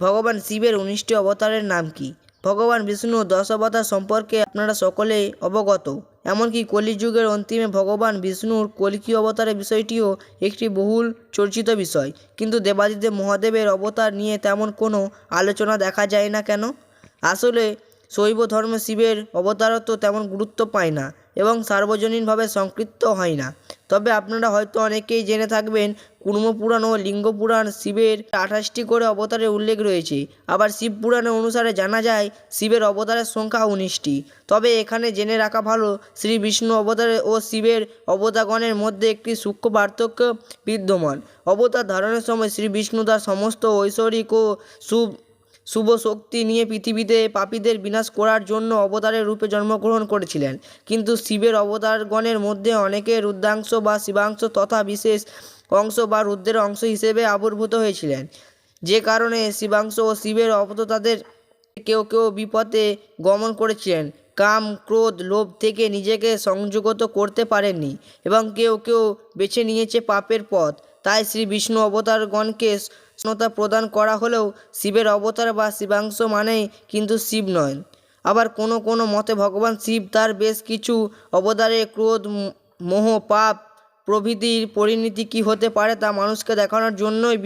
ভগবান শিবের উনিশটি অবতারের নাম কি? ভগবান বিষ্ণুর দশ অবতার সম্পর্কে আপনারা সকলেই অবগত। এমনকি কলিযুগের অন্তিমে ভগবান বিষ্ণুর কলকি অবতারের বিষয়টিও একটি বহুল চর্চিত বিষয়। কিন্তু দেবাদিদেব মহাদেবের অবতার নিয়ে তেমন কোনো আলোচনা দেখা যায় না কেন? আসলে শৈব ধর্মে শিবের অবতারত্ব তেমন গুরুত্ব পায় না। এবং সার্বজনীনভাবে সংকৃত হয় না। তবে আপনারা হয়তো অনেকেই জেনে থাকবেন, কুর্মপুরাণ ও লিঙ্গ পুরাণ শিবের আঠাশটি করে অবতারের উল্লেখ রয়েছে। আবার শিব পুরাণের অনুসারে জানা যায়, শিবের অবতারের সংখ্যা উনিশটি। তবে এখানে জেনে রাখা ভালো, শ্রী বিষ্ণু অবতার ও শিবের অবতারগণের মধ্যে একটি সূক্ষ্ম পার্থক্য বিদ্যমান। অবতার ধারণের সময় শ্রী বিষ্ণু তার সমস্ত ঐশ্বরিক ও সু শুভ শক্তি নিয়ে পৃথিবীতে পাপীদের বিনাশ করার জন্য অবতারের রূপে জন্মগ্রহণ করেছিলেন। কিন্তু শিবের অবতারগণের মধ্যে অনেকে রুদ্রাংশ বা শিবাংশ তথা বিশেষ অংশ বা রুদ্রের অংশ হিসেবে আবির্ভূত হয়েছিলেন। যে কারণে শিবাংশ ও শিবের অবতারদের কেউ কেউ বিপথে গমন করেছিলেন। কাম, ক্রোধ, লোভ থেকে নিজেকে সংযুগত করতে পারেননি এবং কেউ কেউ বেছে নিয়েছে পাপের পথ। তাই শ্রী বিষ্ণু অবতারগণকে স্নতা প্রদান করা হলেও শিবের অবতার বা শিবাংশ মানেই কিন্তু শিব নয়। আবার কোনো কোনো মতে ভগবান শিব তার বেশ কিছু অবতারে ক্রোধ, মোহ, পাপ প্রভৃতির পরিণতি কী হতে পারে তা মানুষকে দেখানোর জন্যই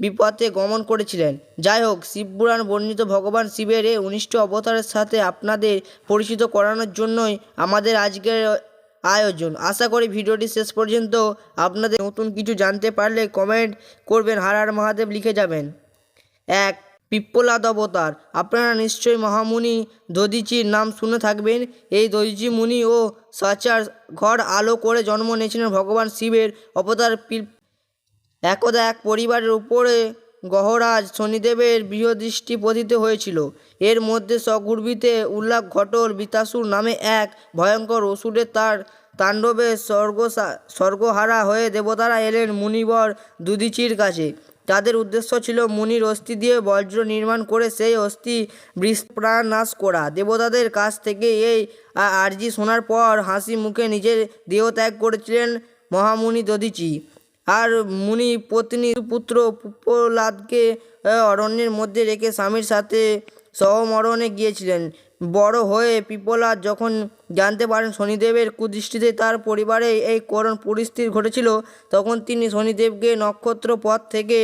বিপথে গমন করেছিলেন। যাই হোক শিবপুরাণ বর্ণিত ভগবান শিবের এই উনিশটি অবতারের সাথে আপনাদের পরিচিত করানোর জন্যই আমাদের আজকের আয়োজন। আশা করি ভিডিওটি শেষ পর্যন্ত আপনাদের নতুন কিছু জানতে পারলে কমেন্ট করবেন। হার হার মহাদেব লিখে যাবেন। এক পিপ্পলাদ অবতার। আপনারা নিশ্চয়ই মহামুনি দধিচির নাম শুনে থাকবেন। এই দধিচি মুনি ও সাচার ঘর আলো করে জন্ম নিয়েছিলেন ভগবান শিবের অবতার একদা এক পরিবারের উপরে গহরাজ শনিদেবের বৃহদৃষ্টি পতিত হয়েছিল। এর মধ্যে সগর্বিতে উল্লাখ ঘটল বিতাসুর নামে এক ভয়ঙ্কর অসুরের তার তাণ্ডবে স্বর্গ স্বর্গহারা হয়ে দেবতারা এলেন মুনিবর দুদিচির কাছে। তাদের উদ্দেশ্য ছিল মুনির অস্থি দিয়ে বজ্র নির্মাণ করে সেই অস্থি প্রাণ নাশ করা। দেবতাদের কাছ থেকে এই আর্জি শোনার পর হাসি মুখে নিজের দেহ ত্যাগ করেছিলেন মহামুনি দধিচি আর মুনি পত্নী পুত্র প্রহ্লাদকে অরণ্যের মধ্যে রেখে স্বামীর সাথে সহমরণে গিয়েছিলেন। বড় হয়ে পিপলাদ যখন জানতে পারেন শনিদেবের কুদৃষ্টিতে তার পরিবারে এই করুণ পরিস্থিতি ঘটেছিল, তখন তিনি শনিদেবকে নক্ষত্র পথ থেকে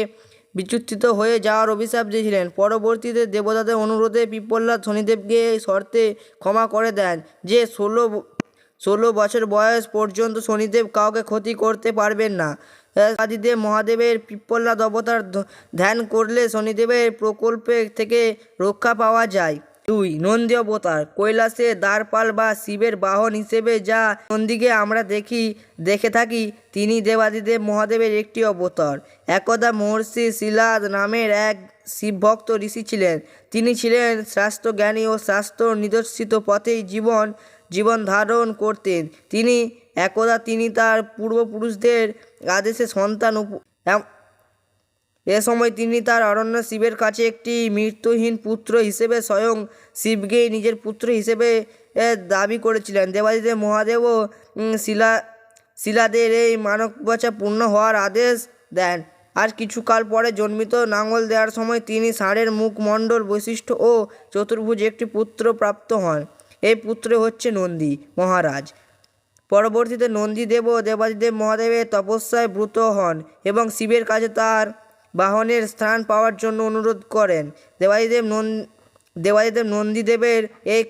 বিচ্যুতিত হয়ে যাওয়ার অভিশাপ দিয়েছিলেন। পরবর্তীতে দেবতাদের অনুরোধে পিপল্লাদ শনিদেবকে শর্তে ক্ষমা করে দেন যে, ষোলো ষোলো বছর বয়স পর্যন্ত শনিদেব কাউকে ক্ষতি করতে পারবেন না। আদিদেব মহাদেবের পিপ্পলাদ অবতার ধ্যান করলে শনিদেবের প্রকল্পে থেকে রক্ষা পাওয়া যায়। দুই, নন্দী অবতার। কৈলাসে দ্বারপাল বা শিবের বাহন হিসেবে যা নন্দীকে আমরা দেখি, দেখে থাকি, তিনি দেবাদিদেব মহাদেবের একটি অবতার। একদা মহর্ষি শিলাদ নামের এক শিবভক্ত ঋষি ছিলেন। তিনি ছিলেন স্বাস্থ্য জ্ঞানী ও স্বাস্থ্য নিদর্শিত পথেই জীবন জীবন ধারণ করতেন। তিনি একদা তিনি তার পূর্বপুরুষদের আদেশে সন্তান এ সময় তিনি তার অরণ্য শিবের কাছে একটি মৃত্যুহীন পুত্র হিসেবে স্বয়ং শিবকেই নিজের পুত্র হিসেবে দাবি করেছিলেন। দেবাদিদেব মহাদেবও উম, শিলা শিলাদের এই মানববাচা পূর্ণ হওয়ার আদেশ দেন। আর কিছুকাল পরে জন্মিত নাঙল দেওয়ার সময় তিনি ষাঁড়ের মুখমণ্ডল বৈশিষ্ট্য ও চতুর্ভুজ একটি পুত্র প্রাপ্ত হন। এই পুত্র হচ্ছে নন্দী মহারাজ। পরবর্তীতে নন্দীদেব ও দেবাদিদেব মহাদেবের তপস্যায় ব্রত হন এবং শিবের কাছে তার বাহনের স্থান পাওয়ার জন্য অনুরোধ করেন। দেবাদিদেব নন দেবাদিদেব নন্দীদেবের এই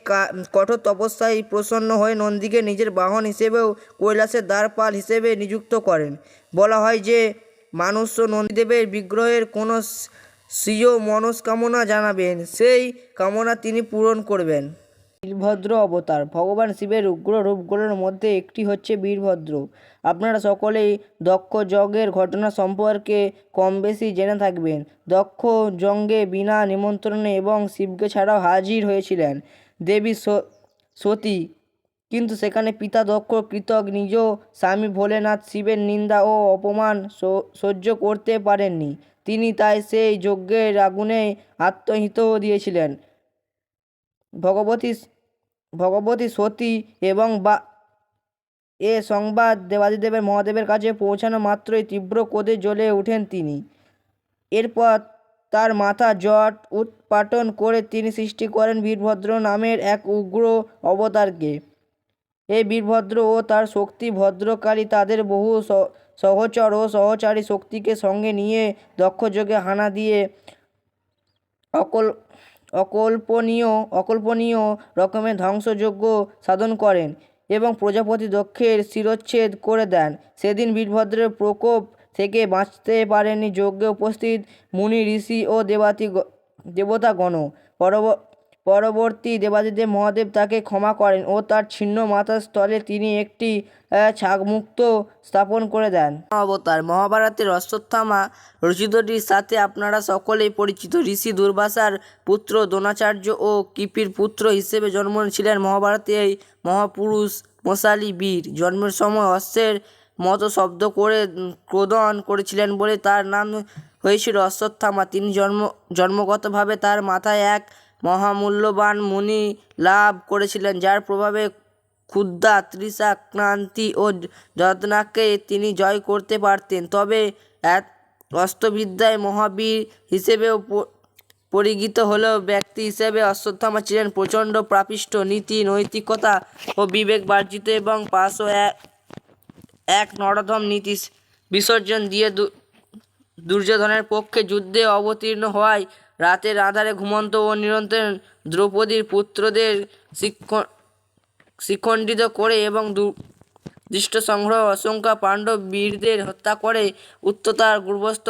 কঠোর তপস্যায় প্রসন্ন হয়ে নন্দীকে নিজের বাহন হিসেবেও কৈলাসের দ্বারপাল হিসেবে নিযুক্ত করেন। বলা হয় যে মানুষ নন্দীদেবের বিগ্রহের কোনো স্বীয় মনস্কামনা জানাবেন, সেই কামনা তিনি পূরণ করবেন। বীরভদ্র অবতার। ভগবান শিবের উগ্র রূপগুলোর মধ্যে একটি হচ্ছে বীরভদ্র। আপনারা সকলেই দক্ষ যজ্ঞের ঘটনা সম্পর্কে কম বেশি জেনে থাকবেন। দক্ষ যজ্ঞে বিনা নিমন্ত্রণে এবং শিবকে ছাড়াও হাজির হয়েছিলেন দেবী সতী। কিন্তু সেখানে পিতা দক্ষ, কৃতক, নিজ স্বামী ভোলেনাথ শিবের নিন্দা ও অপমান সহ্য করতে পারেননি। তিনি তাই সেই যজ্ঞের আগুনে আত্মহিত দিয়েছিলেন। ভগবতী ভগবতী সতী এবং বা, এ সংবাদ দেবাদিদেবের মহাদেবের কাছে পৌঁছানো মাত্রই তীব্র কোদে জ্বলে ওঠেন তিনি। এরপর তার মাথা জট উৎপাটন করে তিনি সৃষ্টি করেন বীরভদ্র নামের এক উগ্র অবতারকে। এই বীরভদ্র ও তার শক্তি, ভদ্রকালী তাদের বহু সহচর ও সহচারী শক্তিকে সঙ্গে নিয়ে দক্ষযোগে হানা দিয়ে অকল অকল্পনীয় অকল্পনীয় রকমের ধ্বংসযজ্ঞ সাধন করেন এবং প্রজাপতি দক্ষের শিরচ্ছেদ করে দেন। সেদিন বীরভদ্রের প্রকোপ থেকে বাঁচতে পারেনি যজ্ঞে উপস্থিত মুনি, ঋষি ও দেবাতি দেবতাগণ পরব পরবর্তী দেবাদিদেব মহাদেব তাকে ক্ষমা করেন ও তার ছিন্ন মাথার স্থলে তিনি একটি ছাগমুক্ত স্থাপন করে দেন। অবতার, মহাভারতের অশ্বত্থামা রচিতটির সাথে আপনারা সকলেই পরিচিত। ঋষি দুর্বাসার পুত্র দ্রোণাচার্য ও কিপির পুত্র হিসেবে জন্ম ছিলেন মহাভারতে এই মহাপুরুষ মশালী বীর। জন্মের সময় অশ্বের মতো শব্দ করে ক্রোদন করেছিলেন বলে তার নাম হয়েছিল অশ্বত্থামা। তিনি জন্ম, জন্মগতভাবে তার মাথায় এক মহামূল্যবান মণি লাভ করেছিলেন, যার প্রভাবে ক্ষুদ্রা তৃষা ক্রান্তি ও যত্নাকে তিনি জয় করতে পারতেন। তবে অস্ত্রবিদ্যায় মহাবীর হিসেবেও প- পরিচিত হলেও ব্যক্তি হিসেবে অশ্বত্থামা ছিলেন প্রচণ্ড প্রাপিষ্ট। নীতি, নৈতিকতা ও বিবেক বার্জিত এবং পাশও এক এক নরধম নীতি বিসর্জন দিয়ে দুর্যোধনের পক্ষে যুদ্ধে অবতীর্ণ হওয়ায় রাতের আধারে ঘুমন্ত ও নিরন্তর দ্রৌপদীর পুত্রদের শিক্ষ শিখণ্ডিত করে এবং দৃষ্ট সংগ্রহ অসংখ্য পাণ্ডব বীরদের হত্যা করে উত্ততার গর্ভস্থ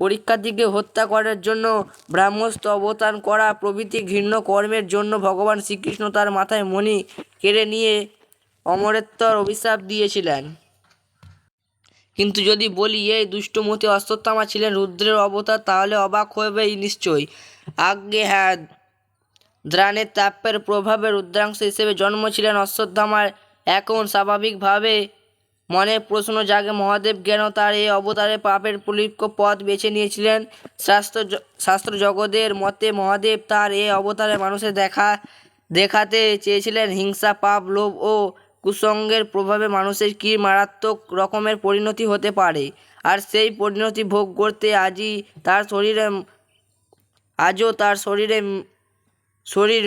পরীক্ষার্থীকে হত্যা করার জন্য ব্রাহ্মস্ত্র অবতার করা প্রভৃতি ঘৃণ্য কর্মের জন্য ভগবান শ্রীকৃষ্ণ তার মাথায় মণি কেড়ে নিয়ে অমরেত্বর অভিশাপ দিয়েছিলেন। কিন্তু যদি বলি, এই দুষ্টমতি অশ্বত্থামা ছিলেন রুদ্রের অবতার, তাহলে অবাক হবেই নিশ্চয়ই। আগে হ্যাঁ দ্রাণের তাপের প্রভাবে রুদ্রাংশ হিসেবে জন্ম ছিলেন অশ্বত্থামার। এখন স্বাভাবিকভাবে মনে প্রশ্ন জাগে, মহাদেব জ্ঞান তার এই অবতারে পাপের পরিক্ষ পথ বেছে নিয়েছিলেন? শাস্ত্র শাস্ত্র জগতের মতে মহাদেব তার এই অবতারে মানুষের দেখা, দেখাতে চেয়েছিলেন হিংসা, পাপ, লোভ ও কুসঙ্গের প্রভাবে মানুষের কী মারাত্মক রকমের পরিণতি হতে পারে? আর সেই পরিণতি ভোগ করতে আজই তার শরীরে আজও তার শরীরে শরীর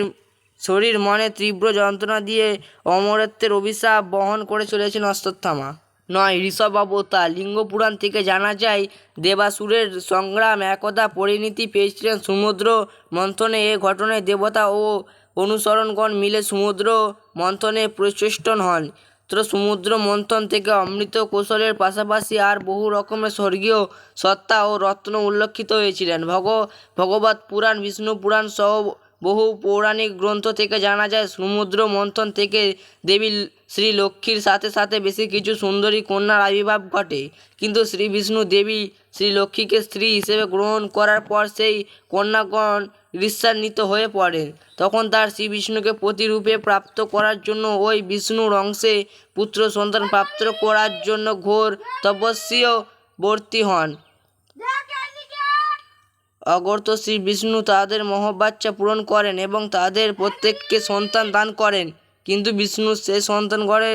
শরীর মনে তীব্র যন্ত্রণা দিয়ে অমরত্বের অভিশাপ বহন করে চলেছেন অশ্বত্থামা। নয় ঋষভ অবতার লিঙ্গ পুরাণ থেকে জানা যায়, দেবাসুরের সংগ্রাম একদা পরিণতি পেয়েছিলেন সমুদ্র মন্থনে এ ঘটনায় দেবতা ও অনুসরণগণ মিলে সমুদ্র মন্থনে প্রচেষ্টন হন। তো সমুদ্র মন্থন থেকে অমৃত কৌশলের পাশাপাশি আর বহু রকমের স্বর্গীয় সত্তা ও রত্ন উল্লেখিত হয়েছিলেন। ভগ ভগবত পুরাণ, বিষ্ণু পুরাণ সহ বহু পৌরাণিক গ্রন্থ থেকে জানা যায়, সমুদ্র মন্থন থেকে দেবী শ্রী লক্ষ্মীর সাথে সাথে বেশি কিছু সুন্দরী কন্যার আবির্ভাব ঘটে। কিন্তু শ্রী বিষ্ণু দেবী শ্রী লক্ষ্মীকে স্ত্রী হিসেবে গ্রহণ করার পর সেই কন্যাগণ ঈর্ষান্বিত হয়ে পড়েন তখন তার শ্রী বিষ্ণুকে প্রতিরূপে প্রাপ্ত করার জন্য ওই বিষ্ণুর অংশে পুত্র সন্তান প্রাপ্ত করার জন্য ঘোর তপস্বীও বর্তী হন। অগর্ত শ্রী বিষ্ণু তাদের মহবাচ্চা পূরণ করেন এবং তাদের প্রত্যেককে সন্তান দান করেন। কিন্তু বিষ্ণু সেই সন্তান গড়ে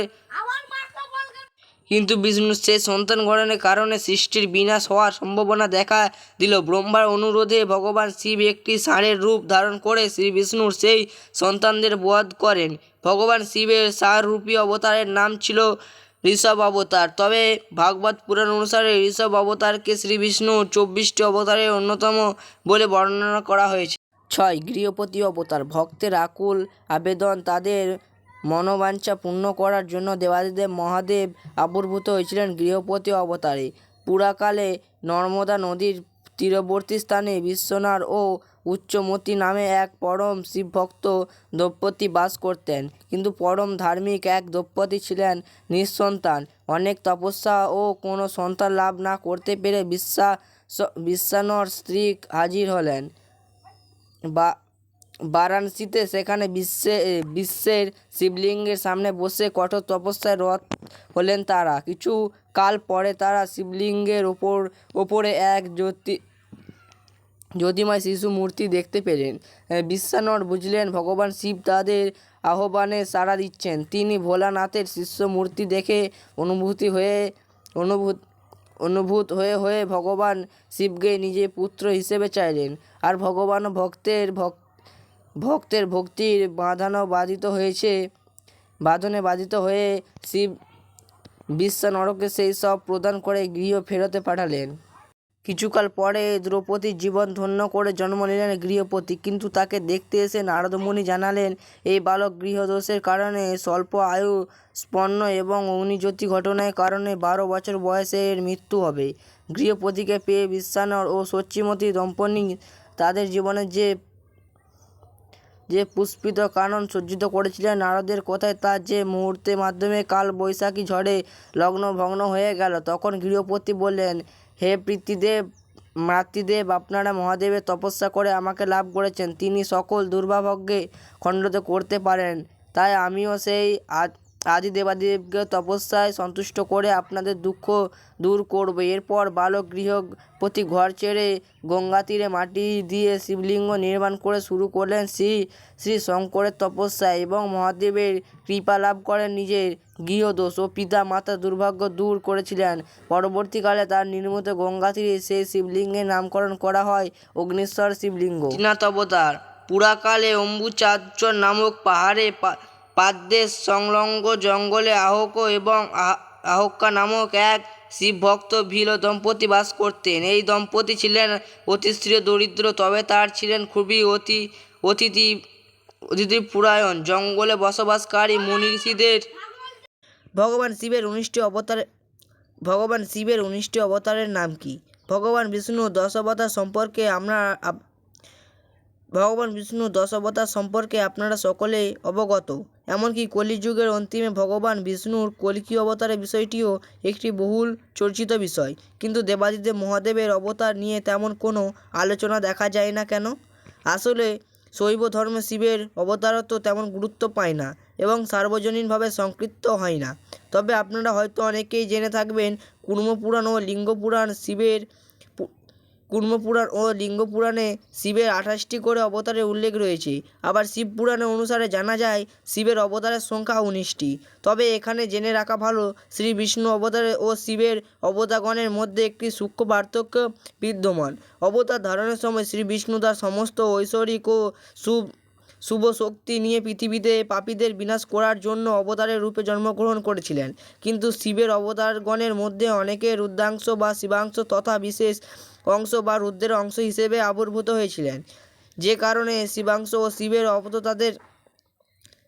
কিন্তু বিষ্ণু সেই সন্তান গঠনের কারণে সৃষ্টির বিনাশ হওয়ার সম্ভাবনা দেখা দিল। ব্রহ্মার অনুরোধে ভগবান শিব একটি ষাঁড়ের রূপ ধারণ করে শ্রী বিষ্ণুর সেই সন্তানদের বধ করেন। ভগবান শিবের ষাঁড়রূপী অবতারের নাম ছিল ঋষভ অবতার। তবে ভাগবত পুরাণ অনুসারে ঋষভ অবতারকে শ্রী বিষ্ণু চব্বিশটি অবতারের অন্যতম বলে বর্ণনা করা হয়েছে। ছয় গৃহপতি অবতার, ভক্তের আকুল আবেদন, তাদের মনোবাঞ্ছা পূর্ণ করার জন্য দেবাদিদেব মহাদেব আবির্ভূত হয়েছিলেন গৃহপতি অবতারে। পুরাকালে নর্মদা নদীর তীরবর্তী স্থানে বিশ্বনাথ ও উচ্চমতি নামে এক পরম শিবভক্ত দম্পতি বাস করতেন। কিন্তু পরম ধার্মিক এক দম্পতি ছিলেন নিঃসন্তান। অনেক তপস্যা ও কোনো সন্তান লাভ না করতে পেরে বিশ্বাস বিশ্বানর স্ত্রী হাজির হলেন। বা বারাণসীতে সেখানে বিশ্বে বিশ্বের শিবলিঙ্গের সামনে বসে কঠোর তপস্যায় রত হলেন তারা। কিছু কাল পরে তারা শিবলিঙ্গের ওপর, ওপরে এক জ্যোতি, জ্যোতিময় শিশু মূর্তি দেখতে পেলেন। বিশ্বানর বুঝলেন, ভগবান শিব তাদের আহ্বানে সাড়া দিচ্ছেন। তিনি ভোলানাথের শিষ্য মূর্তি দেখে অনুভূতি হয়ে, অনুভূত অনুভূত হয়ে হয়ে ভগবান শিবকে নিজের পুত্র হিসেবে চাইলেন। আর ভগবানও ভক্তের ভক- ভক্তের ভক্তির বাঁধানো বাধিত হয়েছে। বাঁধনে বাধিত হয়ে শিব বিশ্বা নরকে সেই সব প্রদান করে গৃহ ফেরতে পাঠালেন। কিছুকাল পরে দ্রৌপদীর জীবন ধন্য করে জন্ম নিলেন গৃহপতি, কিন্তু তাকে দেখতে এসে নারদমুনি জানালেন, এই বালক গৃহদোষের কারণে স্বল্প আয়ু স্পন্ন এবং অগ্নিজ্যোতি ঘটনার কারণে বারো বছর বয়সে এর মৃত্যু হবে। গৃহপতিকে পেয়ে বিশ্বানর ও সচ্চিমতী দম্পনি তাদের জীবনের যে যে পুষ্পিত কানন সজ্জিত করেছিলেন নারদের কথায় তা যে মুহূর্তে মাধ্যমে কাল বৈশাখী ঝড়ে লগ্ন ভগ্ন হয়ে গেল। তখন গৃহপতি বললেন, হে প্রীতিদেব, মাতৃদেব, আপনারা মহাদেবের তপস্যা করে আমাকে লাভ করেছেন। তিনি সকল দুর্ভাগ্যে খণ্ডিত করতে পারেন। তাই আমিও সেই আদ- আদি দেবাদিদেবকে তপস্যায় সন্তুষ্ট করে আপনাদের দুঃখ দূর করব। এরপর বালক গৃহপতি ঘর ছেড়ে গঙ্গা তীরে মাটি দিয়ে শিবলিঙ্গ নির্মাণ করে শুরু করলেন শ্রী শ্রী শঙ্করের তপস্যা এবং মহাদেবের কৃপা লাভ করেন নিজের গৃহদোষ ও পিতা মাতা দুর্ভাগ্য দূর করেছিলেন। পরবর্তীকালে তার নির্মিত গঙ্গা তীরে সেই শিবলিঙ্গের নামকরণ করা হয় অগ্নিশ্বর শিবলিঙ্গ। অবতার পুরাকালে অম্বুচার্য নামক পাহাড়ে পাদদেশ সংলগ্ন জঙ্গলে আহক এবং আহ- আহক্কা নামক এক শিবভক্ত ভিল দম্পতি বাস করতেন। এই দম্পতি ছিলেন অতিশ্রী দরিদ্র, তবে তার ছিলেন খুবই অতি, অতিথি অতিথি পুরায়ণ। জঙ্গলে বসবাসকারী মুনি ঋষিদের ভগবান শিবের উনিশটি অবতার, ভগবান শিবের উনিশটি অবতারের নাম কি? ভগবান বিষ্ণু দশ অবতার সম্পর্কে আমরা ভগবান বিষ্ণু দশ অবতার সম্পর্কে আপনারা সকলেই অবগত। এমনকি কলিযুগের অন্তিমে ভগবান বিষ্ণুর কল্কি অবতারের বিষয়টিও একটি বহুল চর্চিত বিষয়। কিন্তু দেবাদিদেব মহাদেবের অবতার নিয়ে তেমন কোনো আলোচনা দেখা যায় না কেন? আসলে শৈব ধর্মে শিবের অবতারত্ব তেমন গুরুত্ব পায় না এবং সার্বজনীনভাবে সংকৃত হয় না। তবে আপনারা হয়তো অনেকেই জেনে থাকবেন, কুর্মপুরাণ ও লিঙ্গপুরাণ শিবের পু- কুর্মপুরাণ ও লিঙ্গপুরাণে শিবের আঠাশটি করে অবতারের উল্লেখ রয়েছে। আবার শিব পুরাণে অনুসারে জানা যায়, শিবের অবতারের সংখ্যা উনিশটি। তবে এখানে জেনে রাখা ভালো, শ্রী বিষ্ণু অবতারে ও শিবের অবতারগণের মধ্যে একটি সূক্ষ্ম পার্থক্য বিদ্যমান। অবতার ধারণের সময় শ্রী বিষ্ণু তার সমস্ত ঐশ্বরিক ও শুভ শুভ শক্তি নিয়ে পৃথিবীতে পাপীদের বিনাশ করার জন্য অবতারের রূপে জন্মগ্রহণ করেছিলেন। কিন্তু শিবের অবতারগণের মধ্যে অনেকে রুদ্রাংশ বা শিবাংশ তথা বিশেষ অংশ বা রুদ্রের অংশ হিসেবে আবির্ভূত হয়েছিলেন। যে কারণে শিবাংশ ও শিবের অবতাদের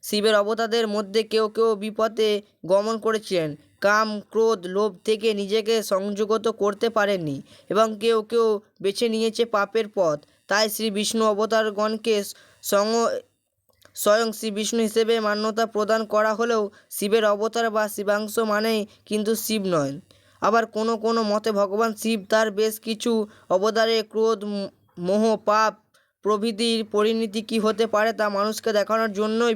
শিবের অবতাদের মধ্যে কেউ কেউ বিপদে গমন করেছিলেন। কাম, ক্রোধ, লোভ থেকে নিজেকে সংযুগত করতে পারেননি এবং কেউ কেউ বেছে নিয়েছে পাপের পথ। তাই শ্রী বিষ্ণু অবতারগণকে সঙ্গ স্বয়ং শ্রী বিষ্ণু হিসেবে মান্যতা প্রদান করা হলেও শিবের অবতার বা শিবাংশ মানেই কিন্তু শিব নয়। আবার কোনো কোনো মতে ভগবান শিব তার বেশ কিছু অবতারে ক্রোধ মোহ, পাপ প্রভৃতির পরিণতি কী হতে পারে তা মানুষকে দেখানোর জন্যই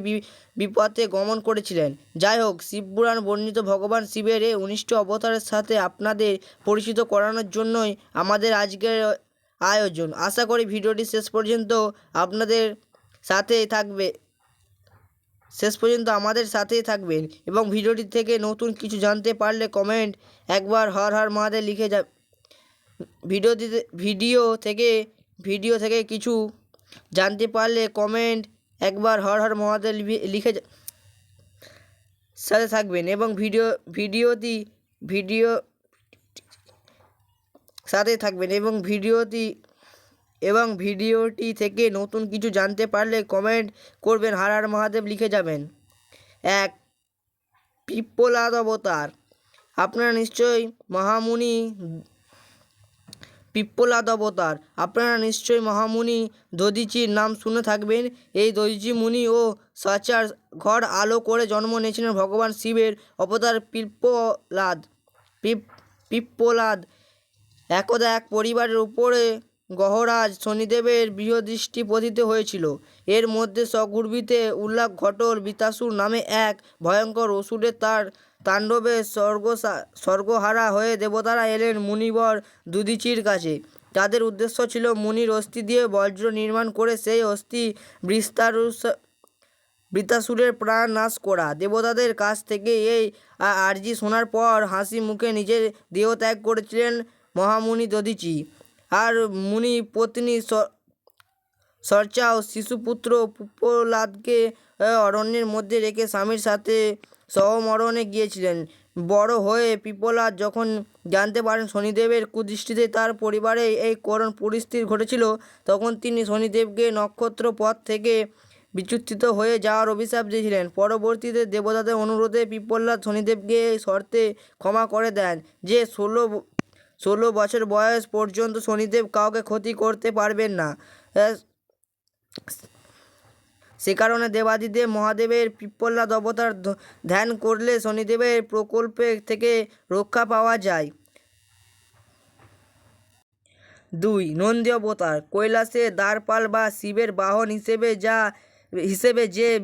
বিপথে গমন করেছিলেন। যাই হোক শিবপুরাণ বর্ণিত ভগবান শিবের এই উনিশটি অবতারের সাথে আপনাদের পরিচিত করানোর জন্যই আমাদের আজকের আয়োজন। আশা করি ভিডিওটি শেষ পর্যন্ত আপনাদের সাথেই থাকবে। শেষ পর্যন্ত আমাদের সাথেই থাকবেন এবং ভিডিওটি থেকে নতুন কিছু জানতে পারলে কমেন্ট একবার হর হর মহাদেব লিখে যা ভিডিও দিতে ভিডিও থেকে ভিডিও থেকে কিছু জানতে পারলে কমেন্ট একবার হর হর মহাদেব লিখে- সাথে থাকবেন এবং ভিডিও, ভিডিওটি, ভিডিও সাথে থাকবেন এবং ভিডিওটি এবং ভিডিওটি থেকে নতুন কিছু জানতে পারলে কমেন্ট করবেন। হার হার মহাদেব লিখে যাবেন। এক পিপ্পলাদ অবতার। আপনারা নিশ্চয়ই মহামুনি পিপ্পলাদ অবতার। আপনারা নিশ্চয়ই মহামুনি দধিচির নাম শুনে থাকবেন। এই দধিচি মুনি ও সাচার ঘর আলো করে জন্ম নিয়েছিলেন ভগবান শিবের অবতার পিপ্পলাদ পিপ পিপ্পলাদ একদা এক পরিবারের উপরে গহরাজ শনিদেবের বৃহদৃষ্টি পতিত হয়েছিল। এর মধ্যে সগর্বিতে উল্লাখ ঘটল বিতাসুর নামে এক ভয়ঙ্কর অসুরের তার তাণ্ডবে স্বর্গ স্বর্গহারা হয়ে দেবতারা এলেন মুনিবর দুদিচির কাছে। তাদের উদ্দেশ্য ছিল মুনির অস্থি দিয়ে বজ্র নির্মাণ করে সেই অস্থি বিস্তার বৃতাসুরের প্রাণ নাশ করা। দেবতাদের কাছ থেকে এই আর্জি শোনার পর হাসি মুখে নিজের দেহ ত্যাগ করেছিলেন মহামুনি দধিচি আর মুনি পত্নী স- সরচা ও শিশুপুত্র পুপ্পলাদকে অরণ্যের মধ্যে রেখে স্বামীর সাথে সহমরণে গিয়েছিলেন। বড় হয়ে পিপলাদ যখন জানতে পারেন শনিদেবের কুদৃষ্টিতে তার পরিবারে এই করণ পরিস্থিতি ঘটেছিল, তখন তিনি শনিদেবকে নক্ষত্র পথ থেকে বিচ্যুতিত হয়ে যাওয়ার অভিশাপ দিয়েছিলেন। পরবর্তীতে দেবতাদের অনুরোধে পিপলাদ শনিদেবকে শর্তে ক্ষমা করে দেন যে, ষোলো ষোলো বছর বয়স পর্যন্ত শনিদেব কাউকে ক্ষতি করতে পারবেন না। সে কারণে দেবাদিদেব মহাদেবের পিপ্পলাদ অবতার ধ- ধ্যান করলে শনিদেবের প্রকল্পে থেকে রক্ষা পাওয়া যায়। দুই, নন্দী অবতার। কৈলাসে দ্বারপাল বা শিবের বাহন হিসেবে যা, হিসেবে যে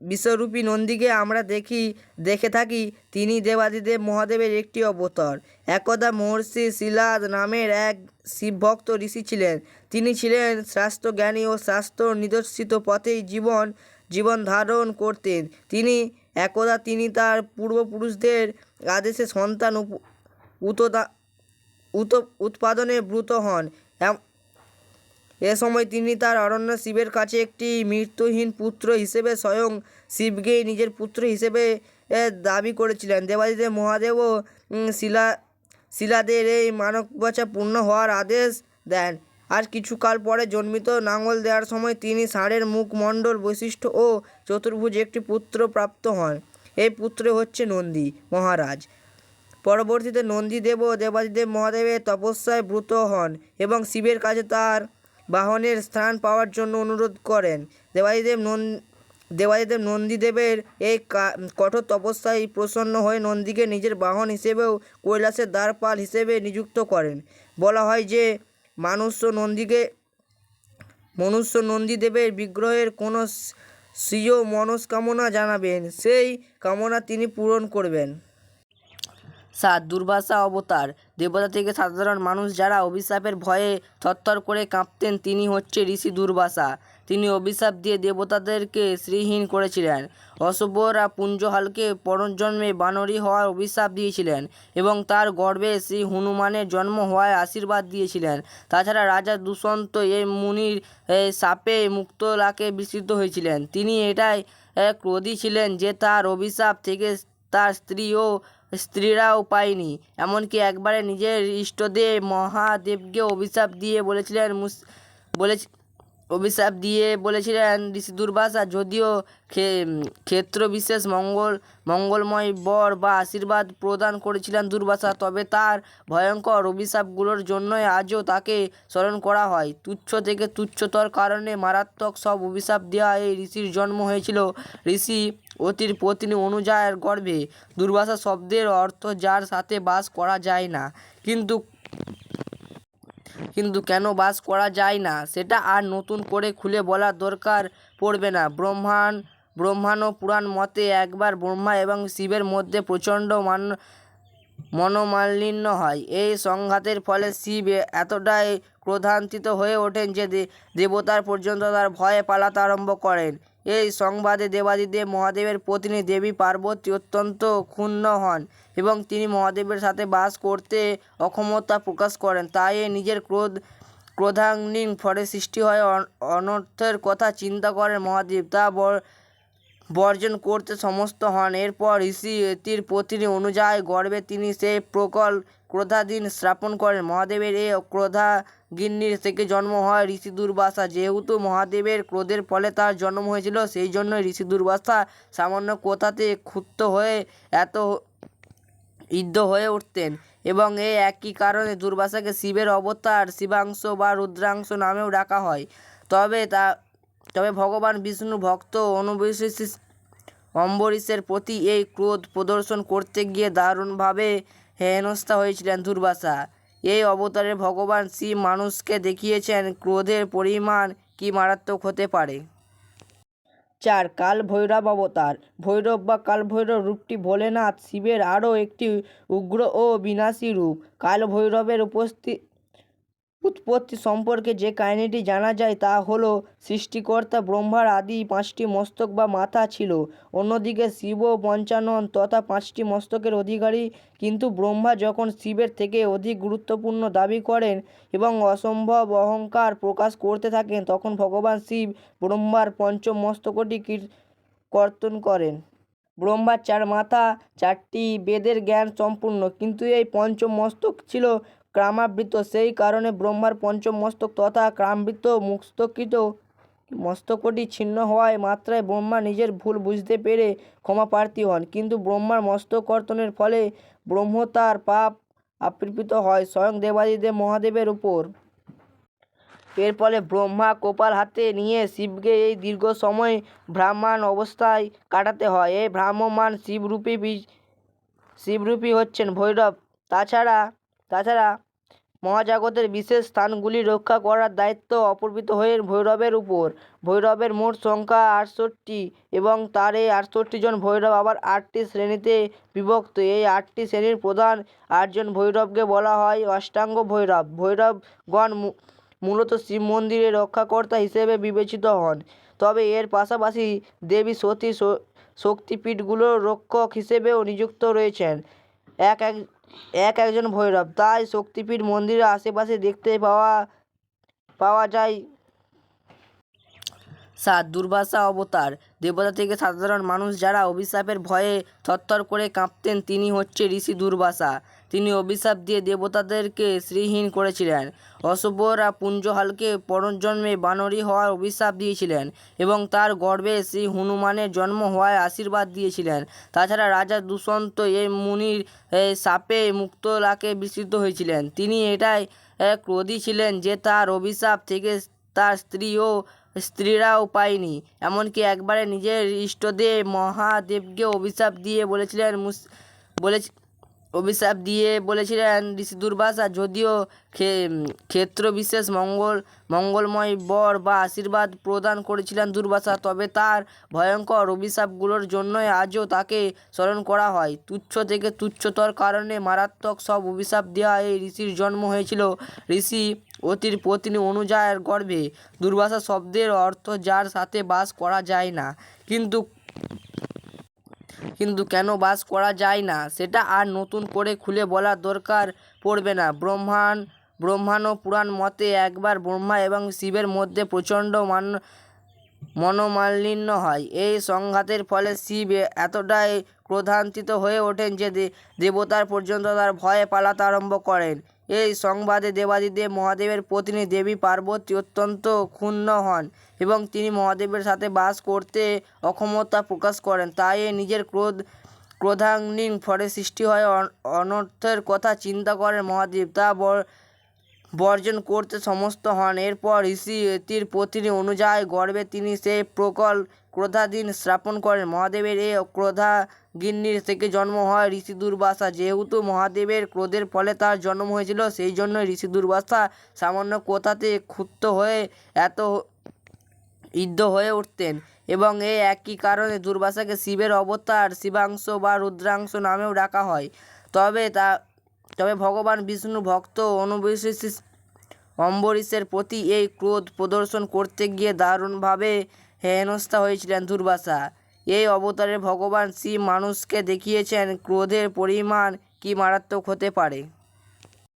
বিশ্বরূপী নন্দীকে আমরা দেখি, দেখে থাকি, তিনি দেবাদিদেব মহাদেবের একটি অবতার। একদা মহর্ষি শিলাদ নামের এক শিবভক্ত ঋষি ছিলেন। তিনি ছিলেন স্বাস্থ্য জ্ঞানী ও স্বাস্থ্য নিদর্শিত পথেই জীবন জীবন ধারণ করতেন। তিনি, একদা তিনি তার পূর্বপুরুষদের আদেশে সন্তান উতদা, উত, উৎপাদনে ব্রুত হন। এ সময় তিনি তার অরণ্য শিবের কাছে একটি মৃত্যুহীন পুত্র হিসেবে স্বয়ং শিবকেই নিজের পুত্র হিসেবে দাবি করেছিলেন। দেবাদিদেব মহাদেবও উম, শিলা শিলাদের এই মানব বাচা পূর্ণ হওয়ার আদেশ দেন। আর কিছুকাল পরে জন্মিত নাঙল দেওয়ার সময় তিনি ষাঁড়ের মুখমণ্ডল বৈশিষ্ট্য ও চতুর্ভুজ একটি পুত্র প্রাপ্ত হন। এই পুত্র হচ্ছে নন্দী মহারাজ। পরবর্তীতে নন্দীদেব ও দেবাদিদেব মহাদেবের তপস্যায় ব্রত হন এবং শিবের কাছে তার বাহনের স্থান পাওয়ার জন্য অনুরোধ করেন। দেবাদিদেব নন দেবাদিদেব নন্দীদেবের এই কঠোর তপস্যায় প্রসন্ন হয়ে নন্দীকে নিজের বাহন হিসেবেও কৈলাসের দ্বারপাল হিসেবে নিযুক্ত করেন। বলা হয় যে মানুষ নন্দীকে মনুষ্য নন্দীদেবের বিগ্রহের কোনো স্বীয় মনস্কামনা জানাবেন, সেই কামনা তিনি পূরণ করবেন। সাত দুর্বাসা অবতার দেবতা থেকে সাধারণ মানুষ যারা অভিশাপের ভয়ে থরথর করে কাঁপতেন, তিনি হচ্ছে ঋষি দুর্বাসা। তিনি অভিশাপ দিয়ে দেবতাদেরকে শ্রীহীন করেছিলেন। অশুভরা পুঞ্জহালকে পরজন্মে বানরী হওয়ার অভিশাপ দিয়েছিলেন এবং তার গর্ভে শ্রী হনুমানের জন্ম হওয়ার আশীর্বাদ দিয়েছিলেন। তাছাড়া রাজা দুষ্যন্ত এই মুনির সাপে মুক্তলাকে বিস্তৃত হয়েছিলেন। তিনি এটাই ক্রোধী ছিলেন যে তার অভিশাপ থেকে তার স্ত্রী ও স্ত্রীরাও পায়নি এমনকি একবারে নিজের ইষ্টদেব মহাদেবকে অভিশাপ দিয়ে বলেছিলেন মুস বলে অভিশাপ দিয়ে বলেছিলেন ঋষি দুর্বাসা, যদিও ক্ষেত্র বিশেষ মঙ্গল মঙ্গলময় বর বা আশীর্বাদ প্রদান করেছিলেন দুর্বাসা, তবে তার ভয়ঙ্কর অভিশাপগুলোর জন্যই আজও তাকে স্মরণ করা হয়। তুচ্ছ থেকে তুচ্ছতর কারণে মারাত্মক সব অভিশাপ দেওয়া এই ঋষির জন্ম হয়েছিল। ঋষি অতির পত্নী অনুযায়ের গর্ভে দুর্বাসা শব্দের অর্থ যার সাথে বাস করা যায় না। কিন্তু কিন্তু কেন বাস করা যায় না? সেটা আর নতুন করে খুলে বলার দরকার পড়বে না। ব্রহ্মাণ, ব্রহ্মাণ্ড পুরাণ মতে একবার ব্রহ্মা এবং শিবের মধ্যে প্রচণ্ড মান, মনোমালিন্য হয়। এই সংঘাতের ফলে শিব এতটাই ক্রোধান্তিত হয়ে ওঠেন যে দেবতার পর্যন্ত তার ভয়ে পালাতে আরম্ভ করেন। এই সংবাদে দেবাদিদেব মহাদেবের পত্নী দেবী পার্বতী অত্যন্ত ক্ষুণ্ণ হন এবং তিনি মহাদেবের সাথে বাস করতে অক্ষমতা প্রকাশ করেন। তাই নিজের ক্রোধ ক্রোধাগ্নির ফলে সৃষ্টি হয় অন- অনর্থের কথা চিন্তা করেন মহাদেব। তা বর্জন করতে সমস্ত হন। এরপর ঋষি এতির পত্নী অনুযায়ী গর্বে তিনি সেই প্রকল ক্রোধাধীন স্থাপন করেন। মহাদেবের এই ক্রোধাগিন্নির থেকে জন্ম হয় ঋষি দুর্বাসা যেহেতু মহাদেবের ক্রোধের ফলে তার জন্ম হয়েছিল, সেই জন্য ঋষি দুর্বাসা সামান্য কোথাতে ক্ষুব্ধ হয়ে এত ইদ্ধ হয়ে উঠতেন এবং এই একই কারণে দুর্বাসাকে শিবের অবতার শিবাংশ বা রুদ্রাংশ নামেও ডাকা হয়। তবে তা, তবে ভগবান বিষ্ণু ভক্ত অনুবিশেষ অম্বরীশের প্রতি এই ক্রোধ প্রদর্শন করতে গিয়ে দারুণভাবে হেনস্থা হয়েছিলেন দুর্বাসা। এই অবতারে ভগবান শিব মানুষকে দেখিয়েছেন ক্রোধের পরিমাণ কি মারাত্মক হতে পারে। চার কাল ভৈরব অবতার। ভৈরব বা কাল ভৈরব রূপটি ভোলেনাথ শিবের আরও একটি উগ্র ও বিনাশী রূপ। কাল ভৈরবের উপস্থিত উৎপত্তি সম্পর্কে যে কাহিনীটি জানা যায় তা হল, সৃষ্টিকর্তা ব্রহ্মার আদি পাঁচটি মস্তক বা মাথা ছিল। অন্যদিকে শিবও পঞ্চানন তথা পাঁচটি মস্তকের অধিকারী। কিন্তু ব্রহ্মা যখন শিবের থেকে অধিক গুরুত্বপূর্ণ দাবি করেন এবং অসম্ভব অহংকার প্রকাশ করতে থাকেন, তখন ভগবান শিব ব্রহ্মার পঞ্চম মস্তকটি কর্তন করেন। ব্রহ্মার চার মাথা, চারটি বেদের জ্ঞান সম্পূর্ণ। কিন্তু এই পঞ্চম মস্তক ছিল ক্রামাবৃত সেই কারণে ব্রহ্মার পঞ্চম মস্তক তথা ক্রামবৃত মস্তকৃত মস্তকটি ছিন্ন হওয়ায় মাত্রায় ব্রহ্মা নিজের ভুল বুঝতে পেরে ক্ষমাপ্রার্থী হন। কিন্তু ব্রহ্মার মস্তক কর্তনের ফলে ব্রহ্ম তার পাপ আপৃপিত হয় স্বয়ং দেবাদিদেব মহাদেবের উপর। এর ফলে ব্রহ্মা কোপাল হাতে নিয়ে শিবকে এই দীর্ঘ সময় ভ্রাম্যমান অবস্থায় কাটাতে হয়। এই ভ্রাম্যমান শিবরূপী শিবরূপী হচ্ছেন ভৈরব। তাছাড়া তাছাড়া মহাজাগতের বিশেষ স্থানগুলি রক্ষা করার দায়িত্ব অর্পিত হয়ে ভৈরবের উপর। ভৈরবের মোট সংখ্যা আটষট্টি এবং তার এই আটষট্টি জন ভৈরব আবার আটটি শ্রেণীতে বিভক্ত। এই আটটি শ্রেণির প্রধান আটজন ভৈরবকে বলা হয় অষ্টাঙ্গ ভৈরব। ভৈরবগণ মূলত শিব মন্দিরের রক্ষাকর্তা হিসেবে বিবেচিত হন। তবে এর পাশাপাশি দেবী সতী শক্তিপীঠগুলোর রক্ষক হিসেবেও নিযুক্ত রয়েছেন। এক এক এক একজন ভৈরব। তাই শক্তিপীঠ মন্দিরের আশেপাশে দেখতে পাওয়া পাওয়া যায় সাত দুর্বাসা অবতার। দেবতা থেকে সাধারণ মানুষ যারা অভিশাপের ভয়ে থরথর করে কাঁপতেন, তিনি হচ্ছে ঋষি দুর্বাসা। তিনি অভিশাপ দিয়ে দেবতাদেরকে শ্রীহীন করেছিলেন। অশুভরা পুঞ্জহালকে পরজন্মে বানরী হওয়ার অভিশাপ দিয়েছিলেন এবং তার গর্ভে শ্রী হনুমানের জন্ম হওয়ার আশীর্বাদ দিয়েছিলেন। তাছাড়া রাজা দুষ্যন্ত এই মুনির সাপে মুক্তলাকে বিস্তৃত হয়েছিলেন। তিনি এটাই ক্রোধী ছিলেন যে তার অভিশাপ থেকে তার স্ত্রী ও স্ত্রীরাও পায়নি। এমনকি একবারে নিজের ইষ্টদেব মহাদেবকে অভিশাপ দিয়ে বলেছিলেন মুস বলে অভিশাপ দিয়ে বলেছিলেন, ঋষি দুর্বাসা, যদিও ক্ষে- ক্ষেত্র বিশেষ মঙ্গল, মঙ্গলময় বর বা আশীর্বাদ প্রদান করেছিলেন দুর্বাসা, তবে তার ভয়ঙ্কর অভিশাপগুলোর জন্যই আজও তাকে স্মরণ করা হয়। তুচ্ছ থেকে তুচ্ছতর কারণে মারাত্মক সব অভিশাপ দেওয়া এই ঋষির জন্ম হয়েছিল ঋষি অতির পত্নী অনুযায়ের গর্ভে। দুর্বাসা শব্দের অর্থ যার সাথে বাস করা যায় না। কিন্তু কিন্তু কেন বাস করা যায় না? সেটা আর নতুন করে খুলে বলার দরকার পড়বে না। ব্রহ্মাণ, ব্রহ্মাণ্ড পুরাণ মতে একবার ব্রহ্মা এবং শিবের মধ্যে প্রচণ্ড মান, মনোমালিন্য হয়। এই সংঘাতের ফলে শিব এতটাই ক্রোধান্তিত হয়ে ওঠেন যে দেবতার পর্যন্ত তার ভয়ে পালাতে আরম্ভ করেন। এই সংবাদে দেবাদিদেব মহাদেবের পত্নী দেবী পার্বতী অত্যন্ত ক্ষুণ্ণ হন এবং তিনি মহাদেবের সাথে বাস করতে অক্ষমতা প্রকাশ করেন। তাই নিজের ক্রোধ, ক্রোধাগ্নির ফলে সৃষ্টি হয় অনর্থের কথা চিন্তা করেন মহাদেব। তা বর্জন করতে সমস্ত হন। এরপর ঋষি এতির পত্নী অনুযায়ী গর্বে তিনি সেই প্রকল ক্রোধাধীন স্থাপন করেন। মহাদেবের এই ক্রোধাগিন্নির থেকে জন্ম হয় ঋষি দুর্বাসা যেহেতু মহাদেবের ক্রোধের ফলে তার জন্ম হয়েছিল, সেই জন্য ঋষি দুর্বাসা সামান্য কোথাতে ক্ষুব্ধ হয়ে এত ইদ্ধ হয়ে উঠতেন এবং এই একই কারণে দুর্বাসাকে শিবের অবতার শিবাংশ বা রুদ্রাংশ নামেও ডাকা হয়। তবে তা তবে ভগবান বিষ্ণু ভক্ত অনুবিশেষ অম্বরীশের প্রতি এই ক্রোধ প্রদর্শন করতে গিয়ে দারুণভাবে হেনস্থা হয়েছিলেন দুর্বাসা। এই অবতারে ভগবান শ্রী মানুষকে দেখিয়েছেন ক্রোধের পরিমাণ কী মারাত্মক হতে পারে।